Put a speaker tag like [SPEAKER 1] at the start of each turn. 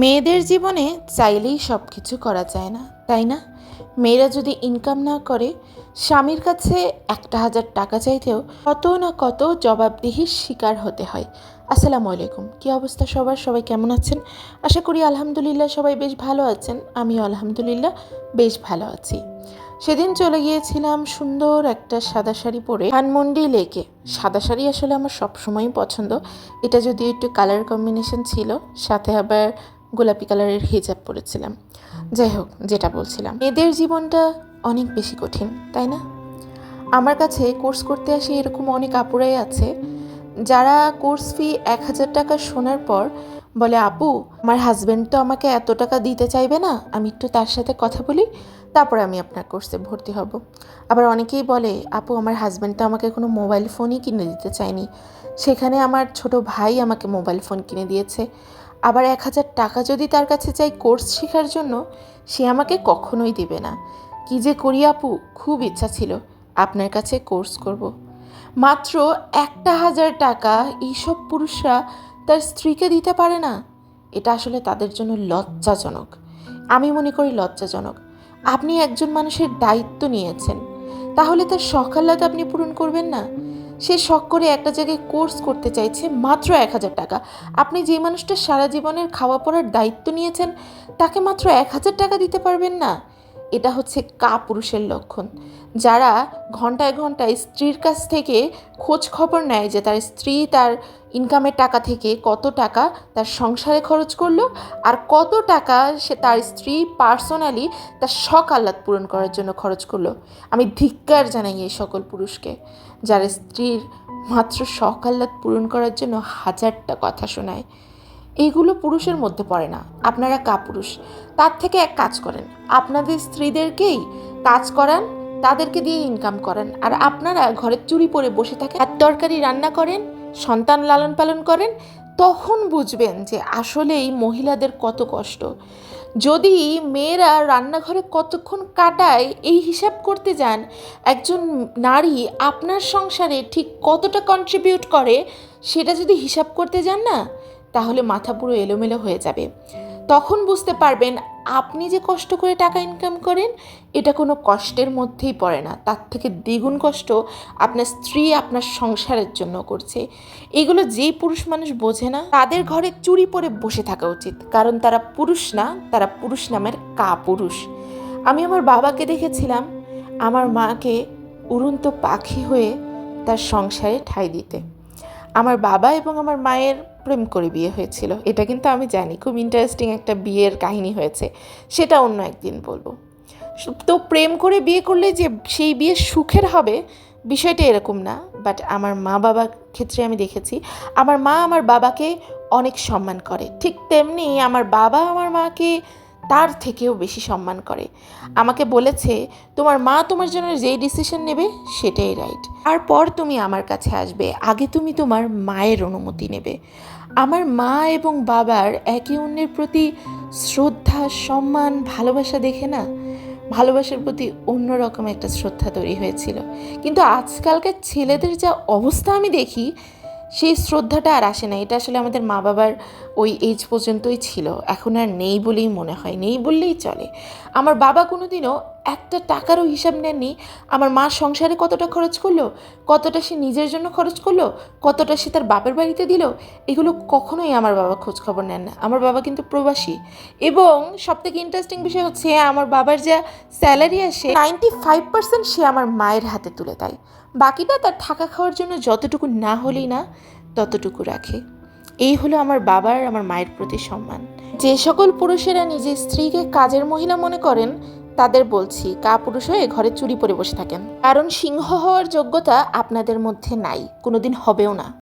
[SPEAKER 1] মেয়েদের জীবনে চাইলেই সব কিছু করা যায় না, তাই না? মেয়েরা যদি ইনকাম না করে, স্বামীর কাছে একটা হাজার টাকা চাইতেও কত না কত জবাবদিহির শিকার হতে হয়। আসসালামু আলাইকুম, কী অবস্থা সবার? সবাই কেমন আছেন? আশা করি আলহামদুলিল্লাহ সবাই বেশ ভালো আছেন। আমিও আলহামদুলিল্লাহ বেশ ভালো আছি। সেদিন চলে গিয়েছিলাম সুন্দর একটা সাদা শাড়ি পরে ধানমন্ডি লেকে। সাদা শাড়ি আসলে আমার সবসময়ই পছন্দ। এটা যদি একটু কালার কম্বিনেশন ছিল, সাথে আবার গোলাপি কালারের হিজাব পরেছিলাম। যাই হোক, যেটা বলছিলাম। এদের জীবনটা অনেক বেশি কঠিন, তাই না? আমার কাছে কোর্স করতে আসে এরকম অনেক আপুরাই আছে, যারা কোর্স ফি এক হাজার টাকা শোনার পর বলে, আপু, আমার হাজব্যান্ড তো আমাকে এত টাকা দিতে চাইবে না, আমি একটু তার সাথে কথা বলি, তারপরে আমি আপনার কোর্সে ভর্তি হব। আবার অনেকেই বলে, আপু, আমার হাজব্যান্ড তো আমাকে কোনো মোবাইল ফোনই কিনে দিতে চায়নি, সেখানে আমার ছোট ভাই আমাকে মোবাইল ফোন কিনে দিয়েছে। আবার এক হাজার টাকা যদি তার কাছে চাই কোর্স শেখার জন্য, সে আমাকে কখনোই দেবে না। কি যে করি আপু, খুব ইচ্ছা ছিল আপনার কাছে কোর্স করব। মাত্র একটা হাজার টাকা এইসব পুরুষরা তার স্ত্রীকে দিতে পারে না। এটা আসলে তাদের জন্য লজ্জাজনক। আমি মনে করি লজ্জাজনক। আপনি একজন মানুষের দায়িত্ব নিয়েছেন। তাহলে তার সকাল্লাত আপনি পূরণ করবেন না? সে শখ করে একটা জায়গায় কোর্স করতে চাইছে মাত্র এক হাজার টাকা। আপনি যে মানুষটা সারা জীবনের খাওয়া পড়ার দায়িত্ব নিয়েছেন, তাকে মাত্র এক হাজার টাকা দিতে পারবেন না। এটা হচ্ছে কা পুরুষের লক্ষণ। যারা ঘন্টায় ঘন্টায় স্ত্রীর কাছ থেকে খোঁজ খবর নেয় যে তার স্ত্রী তার ইনকামের টাকা থেকে কত টাকা তার সংসারে খরচ করল আর কত টাকা সে তার স্ত্রী পার্সোনালি তার শখ আহ্লাদ পূরণ করার জন্য খরচ করল। আমি ধিক্কার জানাই এই সকল পুরুষকে, যার স্ত্রীর মাত্র শখ আহ্লাদ পূরণ করার জন্য হাজারটা কথা শোনায়। এইগুলো পুরুষের মধ্যে পড়ে না। আপনারা কাপুরুষ। তার থেকে এক কাজ করেন। আপনাদের স্ত্রীদেরকেই কাজ করান, তাদেরকে দিয়ে ইনকাম করেন। আর আপনারা ঘরের চুরি পরে বসে থাকেন আর তরকারি রান্না করেন, সন্তান লালন পালন করেন, তখন বুঝবেন যে আসলেই মহিলাদের কত কষ্ট। যদি মেয়েরা রান্নাঘরে কতক্ষণ কাটায়, এই হিসাব করতে যান, একজন নারী আপনার সংসারে ঠিক কতটা কন্ট্রিবিউট করে, সেটা যদি হিসাব করতে যান না তাহলে মাথা পুরো এলোমেলো হয়ে যাবে। তখন বুঝতে পারবেন আপনি যে কষ্ট করে টাকা ইনকাম করেন, এটা কোনো কষ্টের মধ্যেই পড়ে না। তার থেকে দ্বিগুণ কষ্ট আপনার স্ত্রী আপনার সংসারের জন্য করছে। এগুলো যেই পুরুষ মানুষ বোঝে না, তাদের ঘরে চুরি পরে বসে থাকা উচিত। কারণ তারা পুরুষ না, তারা পুরুষ নামের কা পুরুষ আমি আমার বাবাকে দেখেছিলাম, আমার মাকে উড়ন্ত পাখি হয়ে তার সংসারে ঠাঁই দিতে। আমার বাবা এবং আমার মায়ের প্রেম করে বিয়ে হয়েছিল। এটা কিন্তু আমি জানি, খুব ইন্টারেস্টিং একটা বিয়ের কাহিনী হয়েছে। সেটা অন্য একদিন বলব। তো প্রেম করে বিয়ে করলে যে সেই বিয়ে সুখের হবে, বিষয়টা এরকম না। বাট আমার মা বাবার ক্ষেত্রে আমি দেখেছি, আমার মা আমার বাবাকে অনেক সম্মান করে। ঠিক তেমনি আমার বাবা আমার মাকে তার থেকেও বেশি সম্মান করে। আমাকে বলেছে, তোমার মা তোমার জন্য যেই ডিসিশন নেবে সেটাই রাইট তারপর তুমি আমার কাছে আসবে। আগে তুমি তোমার মায়ের অনুমতি নেবে। আমার মা এবং বাবার একে অন্যের প্রতি শ্রদ্ধা, সম্মান, ভালোবাসা দেখে না, ভালোবাসার প্রতি অন্যরকম একটা শ্রদ্ধা তৈরি হয়েছিল। কিন্তু আজকালকার ছেলেদের যা অবস্থা আমি দেখি সেই শ্রদ্ধাটা আর আসে না। এটা আসলে আমাদের মা বাবার ওই এজ পর্যন্তই ছিল। এখন আর নেই বলেই মনে হয়। নেই বললেই চলে। আমার বাবা কোনোদিনও একটা টাকারও হিসাব নেননি। আমার মা সংসারে কতটা খরচ করল? কতটা সে নিজের জন্য খরচ করল? কতটা সে তার বাপের বাড়িতে দিল? এগুলো কখনোই আমার বাবা খোঁজ খবর নেন না। আমার বাবা কিন্তু প্রবাসী। এবং সবথেকে ইন্টারেস্টিং বিষয় হচ্ছে, আমার বাবার যা স্যালারি আসে নাইনটি ফাইভ পার্সেন্ট সে আমার মায়ের হাতে তুলে দেয়। বাকিটা তার থাকা খাওয়ার জন্য যতটুকু না হলেই না, ততটুকু রাখে। এই হলো আমার বাবার, আমার মায়ের প্রতি সম্মান। যে সকল পুরুষেরা নিজের স্ত্রীকে কাজের মহিলা মনে করেন তাদের বলছি কা পুরুষ হয়ে ঘরে চুরি পরে বসে থাকেন। কারণ সিংহ হওয়ার যোগ্যতা আপনাদের মধ্যে নাই, কোনোদিন হবেও না।